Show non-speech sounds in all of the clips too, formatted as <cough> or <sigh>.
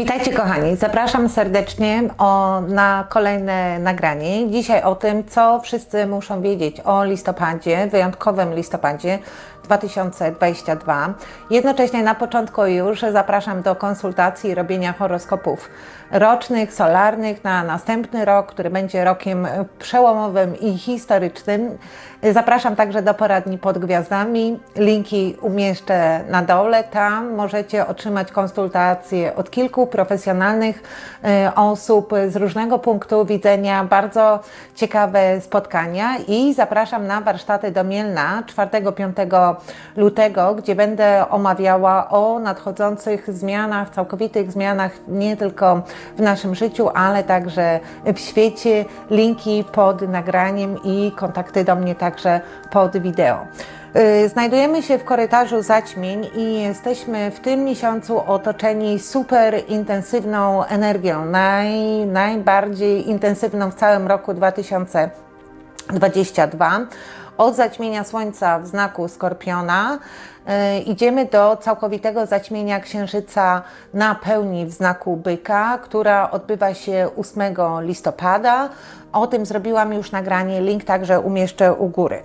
Witajcie kochani, zapraszam serdecznie o, na kolejne nagranie. Dzisiaj o tym, co wszyscy muszą wiedzieć o listopadzie, wyjątkowym listopadzie 2022. Jednocześnie na początku już zapraszam do konsultacji i robienia horoskopów rocznych, solarnych na następny rok, który będzie rokiem przełomowym i historycznym. Zapraszam także do poradni pod gwiazdami. Linki umieszczę na dole. Tam możecie otrzymać konsultacje od kilku profesjonalnych e, osób z różnego punktu widzenia. Bardzo ciekawe spotkania i zapraszam na warsztaty do Mielna 4-5 lutego, gdzie będę omawiała o nadchodzących zmianach, całkowitych zmianach nie tylko w naszym życiu, ale także w świecie. Linki pod nagraniem i kontakty do mnie także pod wideo. Y, Znajdujemy się w korytarzu zaćmień i jesteśmy w tym miesiącu otoczeni super intensywną energią, naj, najbardziej intensywną w całym roku 2022. Od zaćmienia Słońca w znaku Skorpiona y, idziemy do całkowitego zaćmienia Księżyca na pełni w znaku Byka, która odbywa się 8 listopada. O tym zrobiłam już nagranie, link także umieszczę u góry.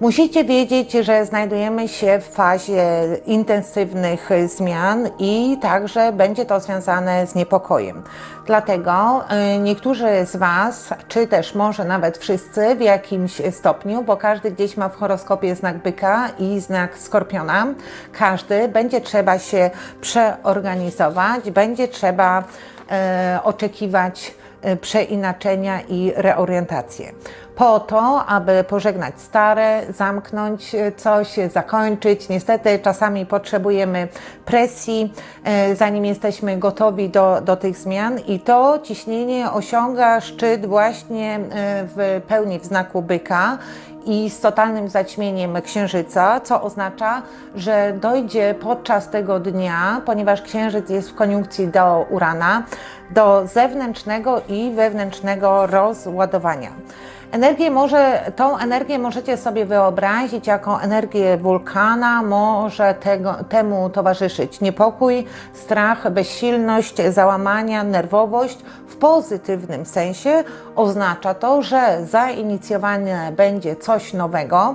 Musicie wiedzieć, że znajdujemy się w fazie intensywnych zmian i także będzie to związane z niepokojem. Dlatego y, niektórzy z Was, czy też może nawet wszyscy w jakimś stopniu, bo każdy gdzieś ma w horoskopie znak byka i znak skorpiona, każdy będzie trzeba się przeorganizować, będzie trzeba e, oczekiwać przeinaczenia i reorientację. Po to, aby pożegnać stare, zamknąć e, coś, zakończyć. Niestety czasami potrzebujemy presji, e, zanim jesteśmy gotowi do, do tych zmian, i to ciśnienie osiąga szczyt właśnie e, w pełni w znaku byka i z totalnym zaćmieniem księżyca, co oznacza, że dojdzie podczas tego dnia, ponieważ księżyc jest w koniunkcji do Urana, do zewnętrznego i wewnętrznego rozładowania. Energię może, tą energię możecie sobie wyobrazić jako energię wulkana, może tego, temu towarzyszyć niepokój, strach, bezsilność, załamania, nerwowość. W pozytywnym sensie oznacza to, że zainicjowane będzie coś nowego,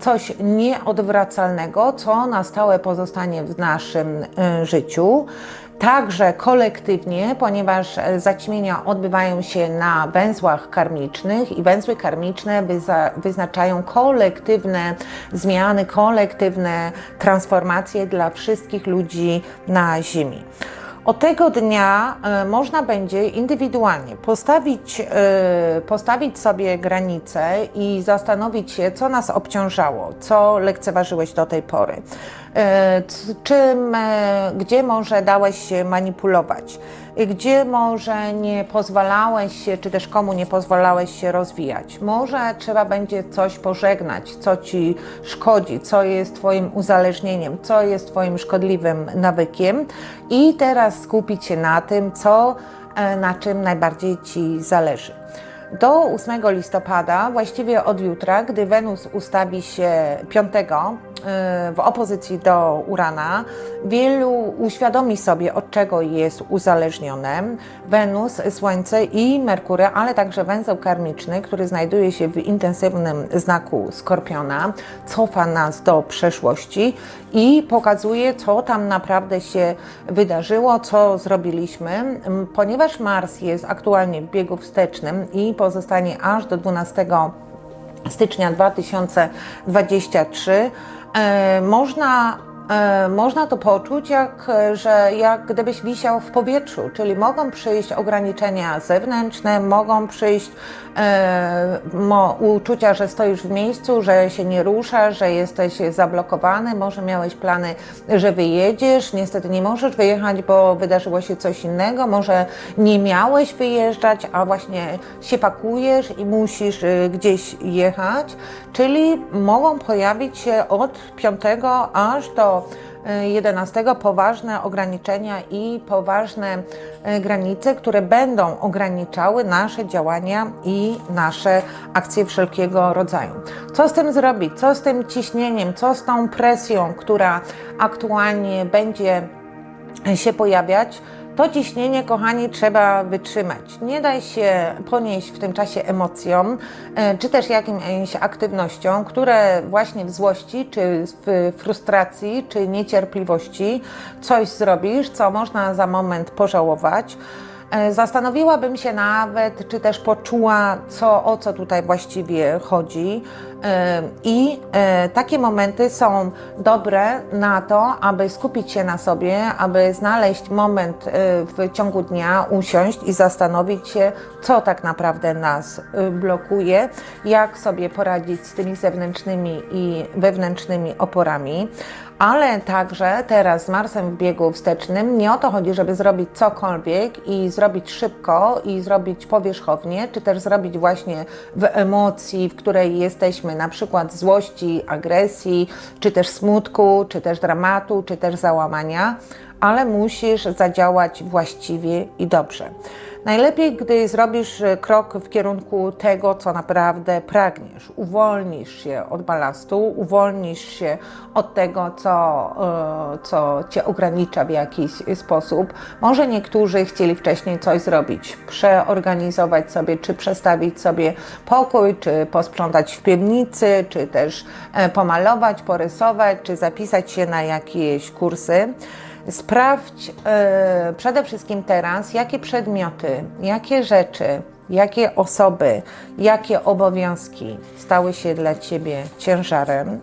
coś nieodwracalnego, co na stałe pozostanie w naszym y, życiu także kolektywnie, ponieważ e, zaćmienia odbywają się na węzłach karmicznych i węzły karmiczne wyznaczają kolektywne zmiany, kolektywne transformacje dla wszystkich ludzi na Ziemi. Od tego dnia e, można będzie indywidualnie postawić, e, postawić sobie granice i zastanowić się, co nas obciążało, co lekceważyłeś do tej pory, e, czym, gdzie może dałeś się manipulować, gdzie może nie pozwalałeś się, czy też komu nie pozwalałeś się rozwijać. Może trzeba będzie coś pożegnać, co ci szkodzi, co jest Twoim uzależnieniem, co jest Twoim szkodliwym nawykiem i teraz skupić się na tym, co, na czym najbardziej Ci zależy. Do 8 listopada, właściwie od jutra, gdy Wenus ustawi się 5 w opozycji do Urana, wielu uświadomi sobie, od czego jest uzależnione. Wenus, Słońce i Merkury, ale także węzeł karmiczny, który znajduje się w intensywnym znaku Skorpiona, cofa nas do przeszłości i pokazuje, co tam naprawdę się wydarzyło, co zrobiliśmy, ponieważ Mars jest aktualnie w biegu wstecznym i pozostanie aż do 12 stycznia 2023 E, można, e, można to poczuć, jak, że jak gdybyś wisiał w powietrzu, czyli mogą przyjść ograniczenia zewnętrzne, mogą przyjść e, mo, uczucia, że stoisz w miejscu, że się nie ruszasz, że jesteś zablokowany, może miałeś plany, że wyjedziesz, niestety nie możesz wyjechać, bo wydarzyło się coś innego, może nie miałeś wyjeżdżać, a właśnie się pakujesz i musisz y, gdzieś jechać, czyli mogą pojawić się od 5 aż do 11 poważne ograniczenia i poważne y, granice, które będą ograniczały nasze działania i nasze akcje wszelkiego rodzaju. Co z tym zrobić? Co z tym ciśnieniem? Co z tą presją, która aktualnie będzie się pojawiać? To ciśnienie, kochani, trzeba wytrzymać. Nie daj się ponieść w tym czasie emocjom, e, czy też jakimś aktywnościom, które właśnie w złości, czy w frustracji, czy niecierpliwości coś zrobisz, co można za moment pożałować. E, Zastanowiłabym się nawet, czy też poczuła, co, o co tutaj właściwie chodzi. I e, takie momenty są dobre na to, aby skupić się na sobie, aby znaleźć moment e, w ciągu dnia, usiąść i zastanowić się, co tak naprawdę nas e, blokuje, jak sobie poradzić z tymi zewnętrznymi i wewnętrznymi oporami ale także teraz z Marsem w biegu wstecznym nie o to chodzi, żeby zrobić cokolwiek i zrobić szybko i zrobić powierzchownie, czy też zrobić właśnie w emocji, w której jesteśmy, na przykład złości, agresji, czy też smutku, czy też dramatu, czy też załamania, ale musisz zadziałać właściwie i dobrze. Najlepiej, gdy zrobisz krok w kierunku tego, co naprawdę pragniesz. Uwolnisz się od balastu, uwolnisz się od tego, co, e, co cię ogranicza w jakiś sposób. Może niektórzy chcieli wcześniej coś zrobić, przeorganizować sobie, czy przestawić sobie pokój, czy posprzątać w piwnicy, czy też e, pomalować, porysować, czy zapisać się na jakieś kursy. Sprawdź e, przede wszystkim teraz, jakie przedmioty, jakie rzeczy, jakie osoby, jakie obowiązki stały się dla Ciebie ciężarem,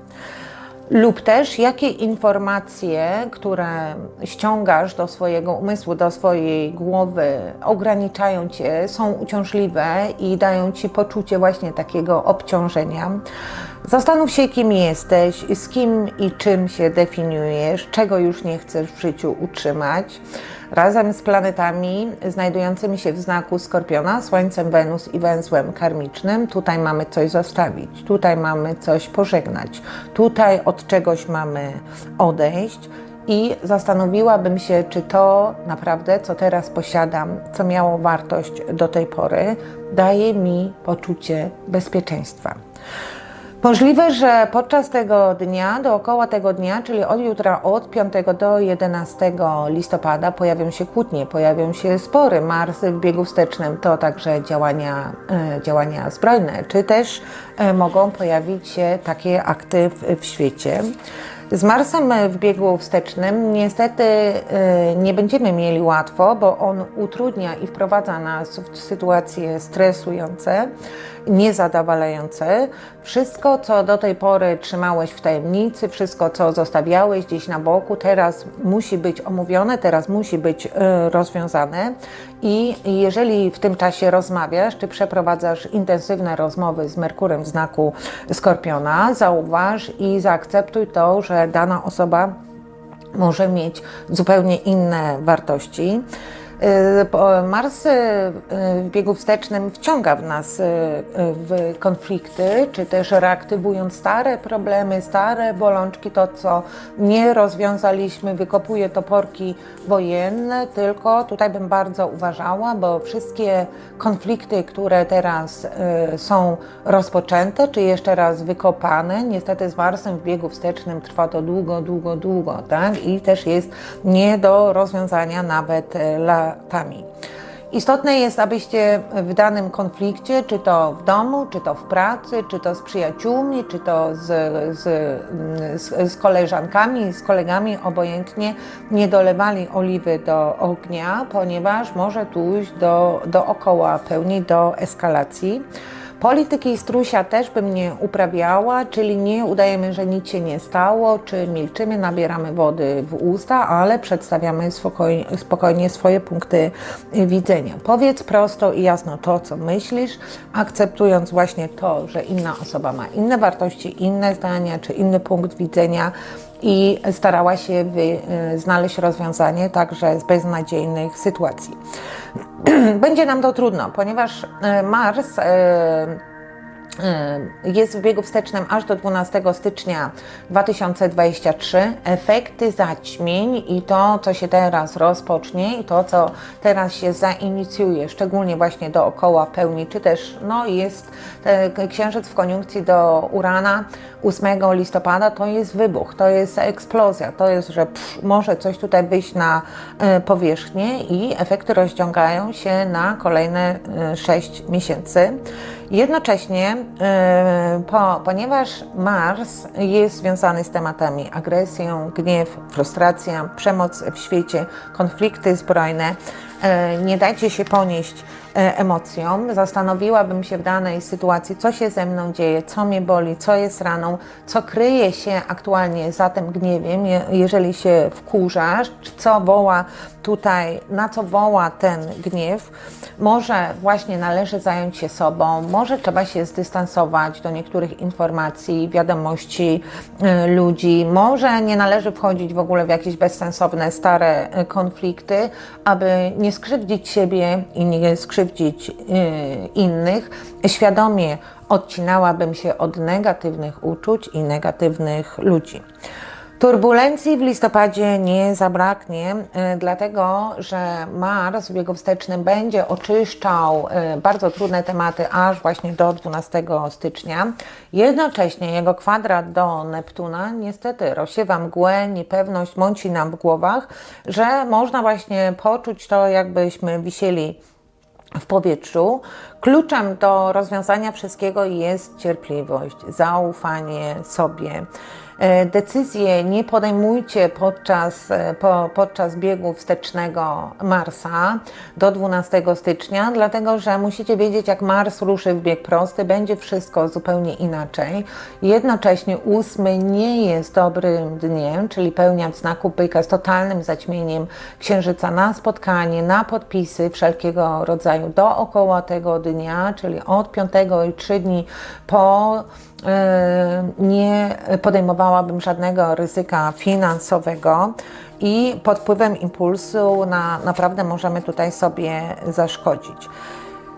lub też jakie informacje, które ściągasz do swojego umysłu, do swojej głowy, ograniczają Cię, są uciążliwe i dają Ci poczucie właśnie takiego obciążenia. Zastanów się, kim jesteś, z kim i czym się definiujesz, czego już nie chcesz w życiu utrzymać. Razem z planetami znajdującymi się w znaku Skorpiona, Słońcem, Wenus i węzłem karmicznym, tutaj mamy coś zostawić, tutaj mamy coś pożegnać, tutaj od czegoś mamy odejść. I zastanowiłabym się, czy to naprawdę, co teraz posiadam, co miało wartość do tej pory, daje mi poczucie bezpieczeństwa. Możliwe, że podczas tego dnia, dookoła tego dnia, czyli od jutra od 5 do 11 listopada pojawią się kłótnie, pojawią się spory. Mars w biegu wstecznym to także działania, e, działania zbrojne, czy też e, mogą pojawić się takie akty w, w świecie. Z Marsem w biegu wstecznym niestety y, nie będziemy mieli łatwo, bo on utrudnia i wprowadza nas w sytuacje stresujące, niezadowalające. Wszystko, co do tej pory trzymałeś w tajemnicy, wszystko, co zostawiałeś gdzieś na boku, teraz musi być omówione, teraz musi być y, rozwiązane. I jeżeli w tym czasie rozmawiasz, czy przeprowadzasz intensywne rozmowy z Merkurem w znaku Skorpiona, zauważ i zaakceptuj to, że dana osoba może mieć zupełnie inne wartości. Y, Mars y, w biegu wstecznym wciąga w nas y, w konflikty, czy też reaktywując stare problemy, stare bolączki, to co nie rozwiązaliśmy, wykopuje toporki wojenne, tylko tutaj bym bardzo uważała, bo wszystkie konflikty, które teraz są rozpoczęte, czy jeszcze raz wykopane, niestety z Marsem w biegu wstecznym trwa to długo, długo, długo, tak? I też jest nie do rozwiązania nawet lat Istotne jest, abyście w danym konflikcie, czy to w domu, czy to w pracy, czy to z przyjaciółmi, czy to z, z, z, z koleżankami, z kolegami, obojętnie, nie dolewali oliwy do ognia, ponieważ może pójść do, dookoła pełni, do eskalacji. Polityki strusia też bym nie uprawiała, czyli nie udajemy, że nic się nie stało, czy milczymy, nabieramy wody w usta, ale przedstawiamy spokojnie, spokojnie swoje punkty widzenia. Powiedz prosto i jasno to, co myślisz, akceptując właśnie to, że inna osoba ma inne wartości, inne zdania, czy inny punkt widzenia i starała się wy, y, znaleźć rozwiązanie także z beznadziejnych sytuacji. <clears throat> Będzie nam to trudno, ponieważ y, Mars y, jest w biegu wstecznym aż do 12 stycznia 2023. Efekty zaćmień i to, co się teraz rozpocznie i to, co teraz się zainicjuje, szczególnie właśnie dookoła pełni, czy też no, jest e, księżyc w koniunkcji do Urana 8 listopada, to jest wybuch, to jest eksplozja, to jest, że pff, może coś tutaj wyjść na e, powierzchnię i efekty rozciągają się na kolejne e, 6 miesięcy. Jednocześnie, e, po, ponieważ Mars jest związany z tematami agresją, gniew, frustracja, przemoc w świecie, konflikty zbrojne, e, nie dajcie się ponieść emocjom. Zastanowiłabym się w danej sytuacji, co się ze mną dzieje, co mnie boli, co jest raną, co kryje się aktualnie za tym gniewiem, je- jeżeli się wkurzasz, co woła tutaj, na co woła ten gniew. Może właśnie należy zająć się sobą, może trzeba się zdystansować do niektórych informacji, wiadomości y, ludzi, może nie należy wchodzić w ogóle w jakieś bezsensowne, stare y, konflikty, aby nie skrzywdzić siebie i nie skrzywdzić y, innych. Świadomie odcinałabym się od negatywnych uczuć i negatywnych ludzi. Turbulencji w listopadzie nie zabraknie, y, dlatego że Mars w biegu wstecznym będzie oczyszczał y, bardzo trudne tematy aż właśnie do 12 stycznia. Jednocześnie jego kwadrat do Neptuna niestety rozsiewa mgłę, niepewność, mąci nam w głowach, że można właśnie poczuć to, jakbyśmy wisieli w powietrzu. Kluczem do rozwiązania wszystkiego jest cierpliwość, zaufanie sobie. E, Decyzje nie podejmujcie podczas, e, po, podczas biegu wstecznego Marsa do 12 stycznia, dlatego że musicie wiedzieć, jak Mars ruszy w bieg prosty, będzie wszystko zupełnie inaczej. Jednocześnie ósmy nie jest dobrym dniem, czyli pełnia w znaku byka z totalnym zaćmieniem księżyca na spotkanie, na podpisy wszelkiego rodzaju dookoła tego dnia, czyli od 5 i 3 dni po nie podejmowałabym żadnego ryzyka finansowego i pod wpływem impulsu na, naprawdę możemy tutaj sobie zaszkodzić.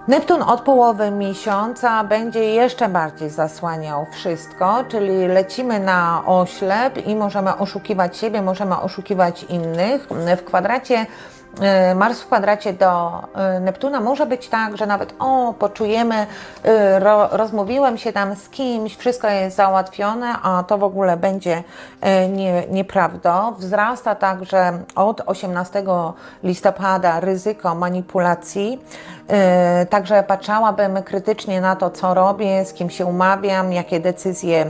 Neptun od połowy miesiąca będzie jeszcze bardziej zasłaniał wszystko, czyli lecimy na oślep i możemy oszukiwać siebie, możemy oszukiwać innych. W kwadracie e, Mars w kwadracie do e, Neptuna może być tak, że nawet o, poczujemy, e, ro, rozmówiłem się tam z kimś, wszystko jest załatwione, a to w ogóle będzie nie, nieprawdą. Wzrasta także od 18 listopada ryzyko manipulacji. Także patrzałabym krytycznie na to, co robię, z kim się umawiam, jakie decyzje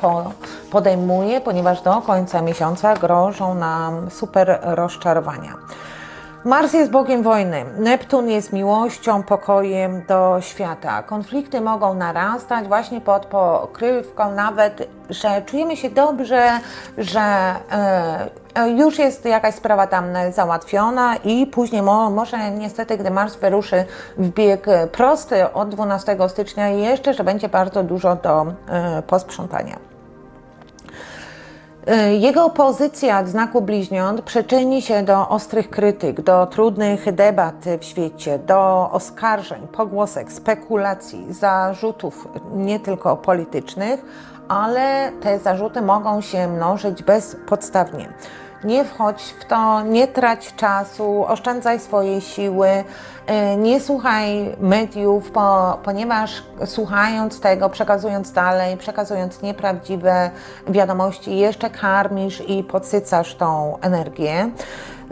po, podejmuję, ponieważ do końca miesiąca grożą nam super rozczarowania. Mars jest bogiem wojny, Neptun jest miłością, pokojem do świata. Konflikty mogą narastać właśnie pod pokrywką nawet, że czujemy się dobrze, że e, e, już jest jakaś sprawa tam załatwiona i później mo, może niestety, gdy Mars wyruszy w bieg prosty od 12 stycznia jeszcze, że będzie bardzo dużo do e, posprzątania. Y, Jego pozycja w znaku bliźniąt przyczyni się do ostrych krytyk, do trudnych debat w świecie, do oskarżeń, pogłosek, spekulacji, zarzutów nie tylko politycznych, ale te zarzuty mogą się mnożyć bezpodstawnie. Nie wchodź w to, nie trać czasu, oszczędzaj swojej siły, y, nie słuchaj mediów, po, ponieważ słuchając tego, przekazując dalej, przekazując nieprawdziwe wiadomości, jeszcze karmisz i podsycasz tą energię.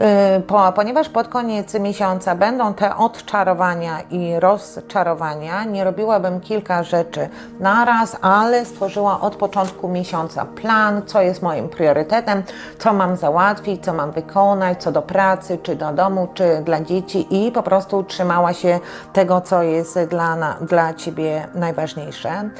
Y, Po, ponieważ pod koniec miesiąca będą te odczarowania i rozczarowania, nie robiłabym kilka rzeczy naraz, ale stworzyła od początku miesiąca plan, co jest moim priorytetem, co mam załatwić, co mam wykonać, co do pracy, czy do domu, czy dla dzieci i po prostu trzymała się tego, co jest dla, na, dla Ciebie najważniejsze.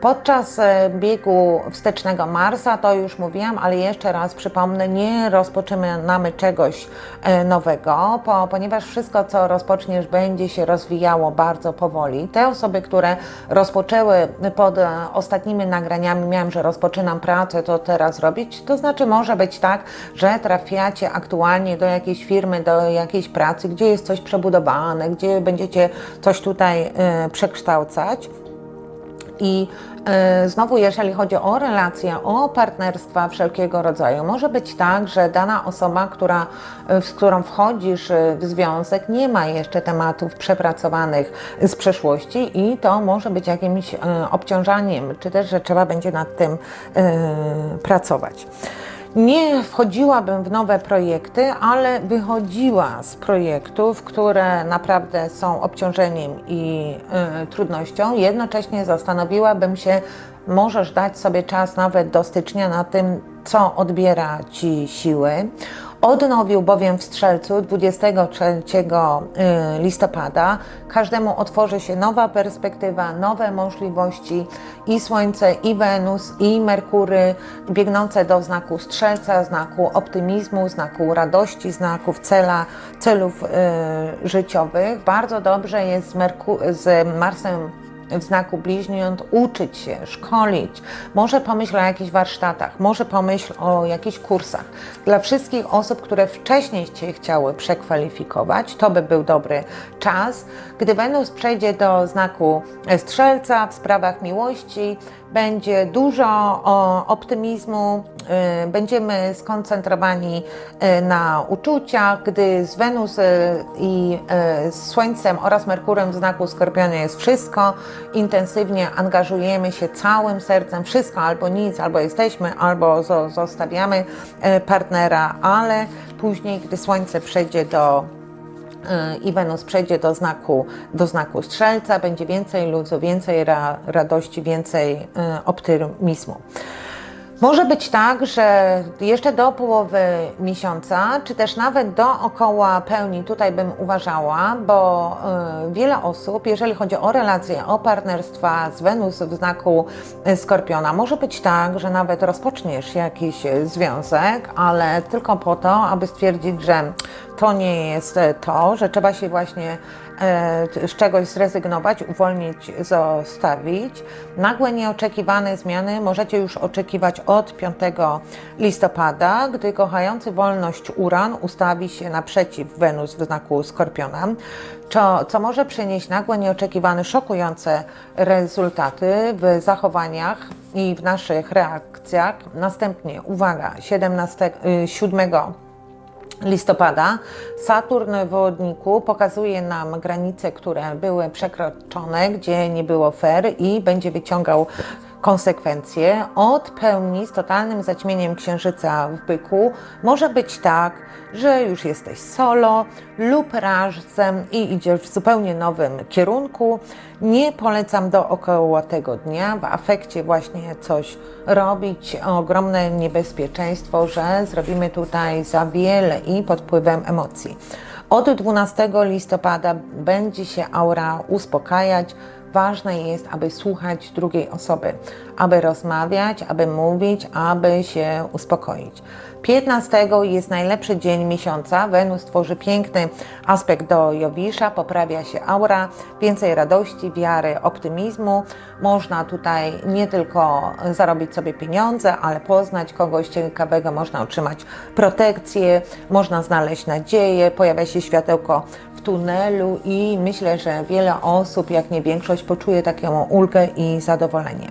Podczas e, biegu wstecznego Marsa, to już mówiłam, ale jeszcze raz przypomnę, nie rozpoczynamy czegoś e, nowego, po, ponieważ wszystko, co rozpoczniesz, będzie się rozwijało bardzo powoli. Te osoby, które rozpoczęły pod e, ostatnimi nagraniami, miałam, że rozpoczynam pracę, to teraz robić, to znaczy może być tak, że trafiacie aktualnie do jakiejś firmy, do jakiejś pracy, gdzie jest coś przebudowane, gdzie będziecie coś tutaj przekształcać. I e, znowu, jeżeli chodzi o relacje, o partnerstwa wszelkiego rodzaju, może być tak, że dana osoba, która, e, z którą wchodzisz e, w związek, nie ma jeszcze tematów przepracowanych z przeszłości i to może być jakimś obciążaniem, czy też, że trzeba będzie nad tym pracować. Nie wchodziłabym w nowe projekty, ale wychodziła z projektów, które naprawdę są obciążeniem i y, trudnością. Jednocześnie zastanowiłabym się, możesz dać sobie czas nawet do stycznia na tym, co odbiera ci siły. Odnowił bowiem w Strzelcu 23 y, listopada. Każdemu otworzy się nowa perspektywa, nowe możliwości i Słońce, i Wenus, i Merkury biegnące do znaku Strzelca, znaku optymizmu, znaku radości, znaków cela, celów y, życiowych. Bardzo dobrze jest z, Merku- z Marsem w znaku bliźniąt uczyć się, szkolić. Może pomyśl o jakichś warsztatach, może pomyśl o jakichś kursach. Dla wszystkich osób, które wcześniej Cię chciały przekwalifikować, to by był dobry czas. Gdy Wenus przejdzie do znaku strzelca w sprawach miłości, będzie dużo optymizmu, y, będziemy skoncentrowani y, na uczuciach, gdy z Wenus y, i z Słońcem oraz Merkurem w znaku Skorpionie jest wszystko, intensywnie angażujemy się całym sercem, wszystko albo nic, albo jesteśmy, albo zo, zostawiamy partnera, ale później, gdy Słońce przejdzie do i Wenus przejdzie do znaku, do znaku strzelca, będzie więcej luzu, więcej ra, radości, więcej y, optymizmu. Może być tak, że jeszcze do połowy miesiąca, czy też nawet do około pełni, tutaj bym uważała, bo y, wiele osób, jeżeli chodzi o relacje, o partnerstwa z Wenus w znaku y, Skorpiona, może być tak, że nawet rozpoczniesz jakiś związek, ale tylko po to, aby stwierdzić, że to nie jest to, że trzeba się właśnie z czegoś zrezygnować, uwolnić, zostawić. Nagłe, nieoczekiwane zmiany możecie już oczekiwać od 5 listopada, gdy kochający wolność Uran ustawi się naprzeciw Wenus w znaku Skorpiona, co, co może przynieść nagłe, nieoczekiwane, szokujące rezultaty w zachowaniach i w naszych reakcjach. Następnie, uwaga, 17, y, 7 listopada. Saturn w Wodniku pokazuje nam granice, które były przekroczone, gdzie nie było fair i będzie wyciągał konsekwencje. Od pełni z totalnym zaćmieniem księżyca w byku może być tak, że już jesteś solo lub razem i idziesz w zupełnie nowym kierunku. Nie polecam dookoła tego dnia w afekcie właśnie coś robić. Ogromne niebezpieczeństwo, że zrobimy tutaj za wiele i pod wpływem emocji. Od 12 listopada będzie się aura uspokajać. Ważne jest, aby słuchać drugiej osoby, aby rozmawiać, aby mówić, aby się uspokoić. 15 jest najlepszy dzień miesiąca. Wenus tworzy piękny aspekt do Jowisza, poprawia się aura, więcej radości, wiary, optymizmu. Można tutaj nie tylko zarobić sobie pieniądze, ale poznać kogoś ciekawego, można otrzymać protekcję, można znaleźć nadzieję, pojawia się światełko w tunelu i myślę, że wiele osób, jak nie większość, poczuje taką ulgę i zadowolenie.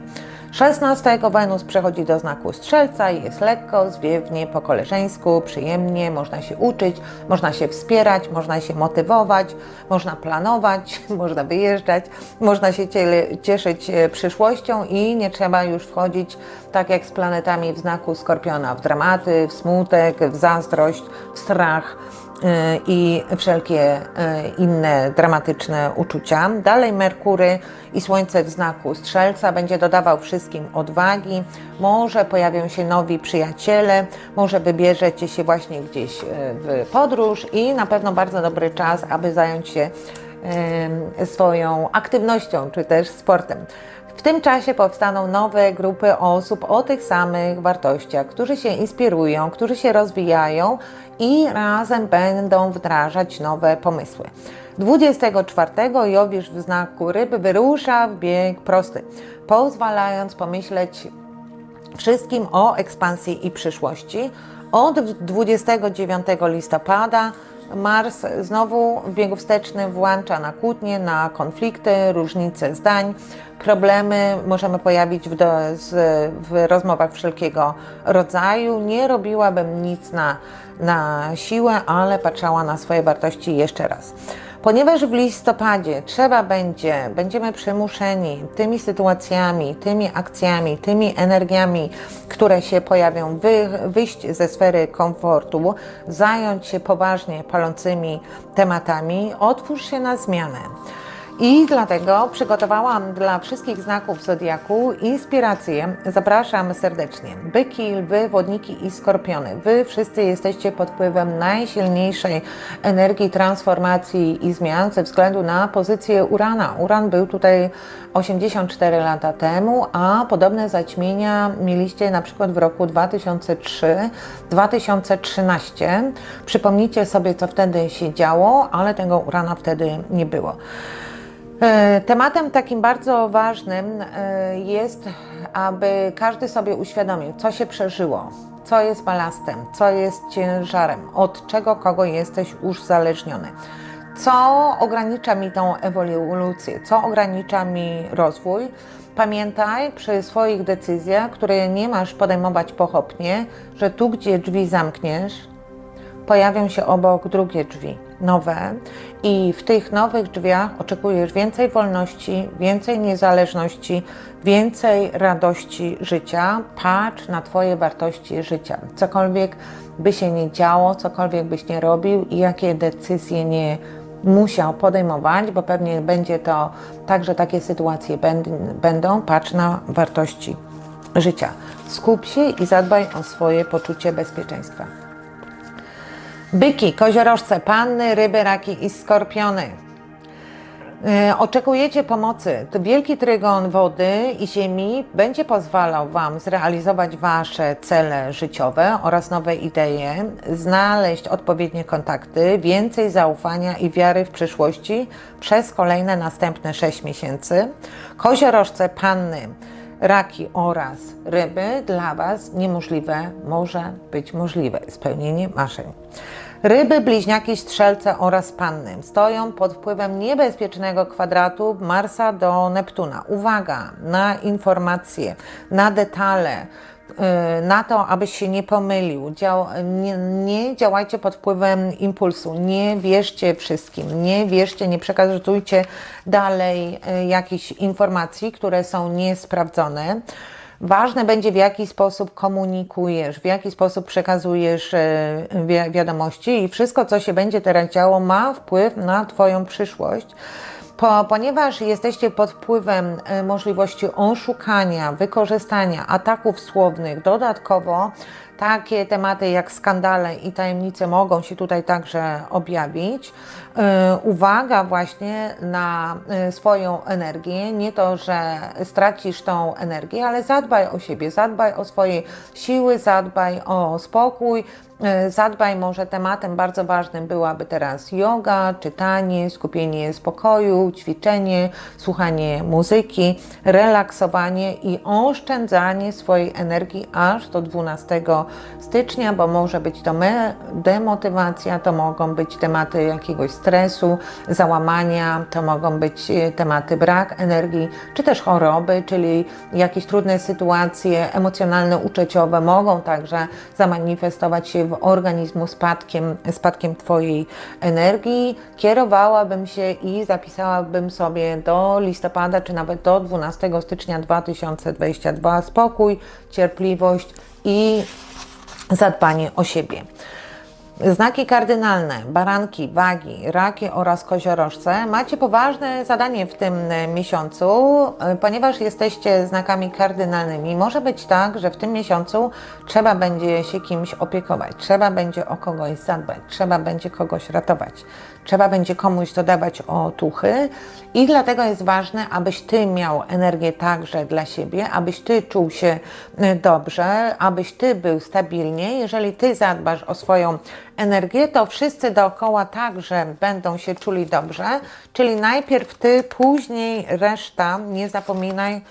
16 Wenus przechodzi do znaku Strzelca i jest lekko, zwiewnie, po koleżeńsku, przyjemnie, można się uczyć, można się wspierać, można się motywować, można planować, <laughs> można wyjeżdżać, można się cieszyć e, przyszłością i nie trzeba już wchodzić, tak jak z planetami w znaku Skorpiona, w dramaty, w smutek, w zazdrość, w strach i wszelkie y, inne dramatyczne uczucia. Dalej Merkury i Słońce w znaku Strzelca będzie dodawał wszystkim odwagi. Może pojawią się nowi przyjaciele, może wybierzecie się właśnie gdzieś y, w podróż i na pewno bardzo dobry czas, aby zająć się swoją aktywnością czy też sportem. W tym czasie powstaną nowe grupy osób o tych samych wartościach, którzy się inspirują, którzy się rozwijają i razem będą wdrażać nowe pomysły. 24 Jowisz w znaku ryb wyrusza w bieg prosty, pozwalając pomyśleć wszystkim o ekspansji i przyszłości. Od 29 listopada Mars znowu w biegu wstecznym włącza na kłótnie, na konflikty, różnice zdań, problemy możemy pojawić w, do, z, w rozmowach wszelkiego rodzaju. Nie robiłabym nic na, na siłę, ale patrzała na swoje wartości jeszcze raz. Ponieważ w listopadzie trzeba będzie, będziemy przymuszeni tymi sytuacjami, tymi akcjami, tymi energiami, które się pojawią, wy, wyjść ze sfery komfortu, zająć się poważnie palącymi tematami, otwórz się na zmianę. I dlatego przygotowałam dla wszystkich znaków zodiaku inspirację. Zapraszam serdecznie. Byki, lwy, wodniki i skorpiony. Wy wszyscy jesteście pod wpływem najsilniejszej energii transformacji i zmian ze względu na pozycję Urana. Uran był tutaj 84 lata temu, a podobne zaćmienia mieliście na przykład w roku 2003-2013. Przypomnijcie sobie, co wtedy się działo, ale tego Urana wtedy nie było. E, Tematem takim bardzo ważnym e, jest, aby każdy sobie uświadomił, co się przeżyło, co jest balastem, co jest ciężarem, od czego kogo jesteś uzależniony, co ogranicza mi tą ewolucję, co ogranicza mi rozwój. Pamiętaj przy swoich decyzjach, które nie masz podejmować pochopnie, że tu, gdzie drzwi zamkniesz, pojawią się obok drugie drzwi, nowe, i w tych nowych drzwiach oczekujesz więcej wolności, więcej niezależności, więcej radości życia. Patrz na Twoje wartości życia. Cokolwiek by się nie działo, cokolwiek byś nie robił i jakie decyzje nie musiał podejmować, bo pewnie będzie to także takie sytuacje będą. Patrz na wartości życia. Skup się i zadbaj o swoje poczucie bezpieczeństwa. Byki, koziorożce, panny, ryby, raki i skorpiony. E, Oczekujecie pomocy. Wielki trygon wody i ziemi będzie pozwalał Wam zrealizować Wasze cele życiowe oraz nowe idee, znaleźć odpowiednie kontakty, więcej zaufania i wiary w przyszłości przez kolejne następne 6 miesięcy. Koziorożce, panny, raki oraz ryby dla Was niemożliwe może być możliwe. Spełnienie marzeń. Ryby, bliźniaki, strzelce oraz panny stoją pod wpływem niebezpiecznego kwadratu Marsa do Neptuna. Uwaga na informacje, na detale, na to, abyś się nie pomylił. Dział, nie, nie działajcie pod wpływem impulsu, nie wierzcie wszystkim, nie wierzcie, nie przekazujcie dalej yy, jakichś informacji, które są niesprawdzone. Ważne będzie, w jaki sposób komunikujesz, w jaki sposób przekazujesz wi wiadomości, i wszystko, co się będzie teraz działo, ma wpływ na Twoją przyszłość. Po, ponieważ jesteście pod wpływem e, możliwości oszukania, wykorzystania, ataków słownych, dodatkowo takie tematy jak skandale i tajemnice mogą się tutaj także objawić. E, Uwaga właśnie na e, swoją energię, nie to, że stracisz tą energię, ale zadbaj o siebie, zadbaj o swoje siły, zadbaj o spokój, Zadbaj może tematem bardzo ważnym byłaby teraz yoga, czytanie, skupienie spokoju, ćwiczenie, słuchanie muzyki, relaksowanie i oszczędzanie swojej energii aż do 12 stycznia, bo może być to demotywacja, to mogą być tematy jakiegoś stresu, załamania, to mogą być e, tematy brak energii, czy też choroby, czyli jakieś trudne sytuacje emocjonalne, uczuciowe mogą także zamanifestować się organizmu spadkiem, spadkiem Twojej energii. Kierowałabym się i zapisałabym sobie do listopada, czy nawet do 12 stycznia 2022 spokój, cierpliwość i zadbanie o siebie. Znaki kardynalne, baranki, wagi, raki oraz koziorożce, macie poważne zadanie w tym e, miesiącu, e, ponieważ jesteście znakami kardynalnymi. Może być tak, że w tym miesiącu trzeba będzie się kimś opiekować, trzeba będzie o kogoś zadbać, trzeba będzie kogoś ratować, trzeba będzie komuś dodawać otuchy i dlatego jest ważne, abyś Ty miał energię także dla siebie, abyś Ty czuł się e, dobrze, abyś Ty był stabilnie. Jeżeli Ty zadbasz o swoją energię, to wszyscy dookoła także będą się czuli dobrze. Czyli najpierw Ty, później reszta, nie zapominaj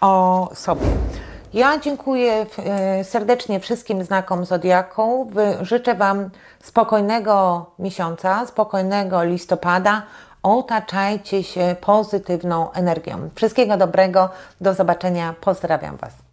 o sobie. Ja dziękuję e, serdecznie wszystkim znakom Zodiaku. Życzę Wam spokojnego miesiąca, spokojnego listopada. Otaczajcie się pozytywną energią. Wszystkiego dobrego. Do zobaczenia. Pozdrawiam Was.